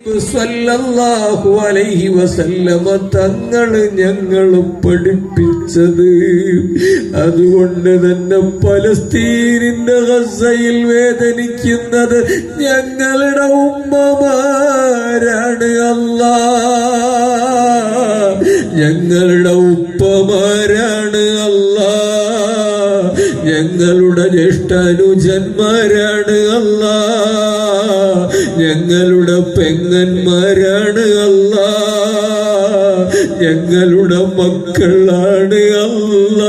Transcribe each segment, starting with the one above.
സല്ലല്ലാഹു അലൈഹി വസല്ലമ പഠിപ്പിച്ചത്. അതുകൊണ്ട് തന്നെ പലസ്തീനിന്റെ ഗസയിൽ വേദനിക്കുന്നത് ഞങ്ങളുടെ ഉമ്മമാരാണ് അല്ല ഞങ്ങളുടെ ഉപ്പമാരാണ് അല്ലാ ഞങ്ങളുടെ ജ്യേഷ്ഠാനുജന്മാരാണ് അല്ല. ഞങ്ങളുടെ പെങ്ങന്മാരാണ് അല്ല. ഞങ്ങളുടെ മക്കളാണ് അല്ല.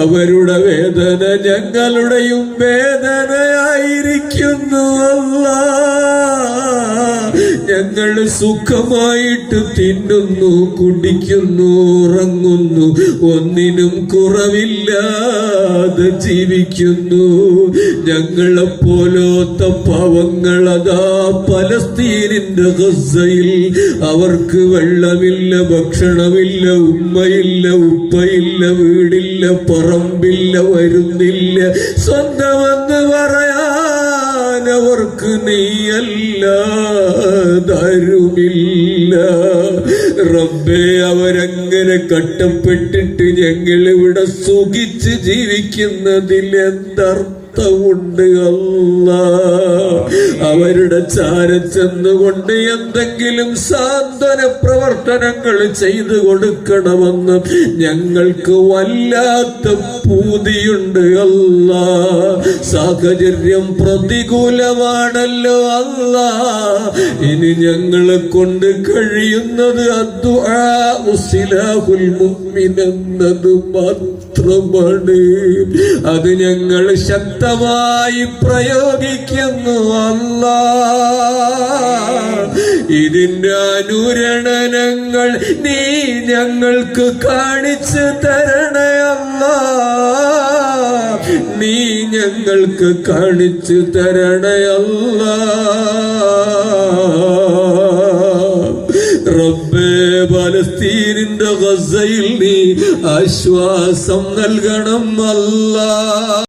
അവരുടെ വേദന ഞങ്ങളുടെയും വേദനയായിരിക്കുന്നു അല്ലാ. ഞങ്ങൾ സുഖമായിട്ട് തിന്നുന്നു കുടിക്കുന്നു ഉറങ്ങുന്നു. ഒന്നിനും കുറവില്ലാതെ ജീവിക്കുന്നു. ഞങ്ങളെ പോലോത്ത പാവങ്ങൾ അതാ പലസ്തീനിന്റെ ഗസയിൽ അവർക്ക് വെള്ളമില്ല ഭക്ഷണമില്ല ഉമ്മയില്ല ഉപ്പയില്ല വീടില്ല പറമ്പില്ല വരുന്നില്ല. സ്വന്തമെന്ന് പറയാം നീയല്ലാതാരുമില്ല റബ്ബേ അവരങ്ങനെ കട്ടപ്പെട്ടിട്ട് ഞങ്ങൾ ഇവിടെ സുഖിച്ച് ജീവിക്കുന്നതിൽ എന്തർത്ഥമുണ്ട് അല്ല അവരുടെ ചാരച്ചെന്നുകൊണ്ട് എന്തെങ്കിലും സാന്ത്വന പ്രവർത്തനങ്ങൾ ചെയ്തു കൊടുക്കണമെന്ന് ഞങ്ങൾക്ക് വല്ലാത്ത പൂതിയുണ്ട് അല്ല സാഹചര്യം പ്രതികൂലമാണല്ലോ അല്ല. ഇനി ഞങ്ങളെ കൊണ്ട് കഴിയുന്നത് എന്നത് മാത്രമാണ്. അത് ഞങ്ങൾ ശക്തമായി പ്രയോഗിക്കുന്നു അല്ല. ഇതിന്റെ അനുരണനങ്ങൾ നീ ഞങ്ങൾക്ക് കാണിച്ചു തരണയല്ല. നീ ഞങ്ങൾക്ക് കാണിച്ചു തരണയല്ല. റബ്ബേ പലസ്തീനിന്റെ ഗസയിൽ നീ ആശ്വാസം നൽകണം അല്ലാ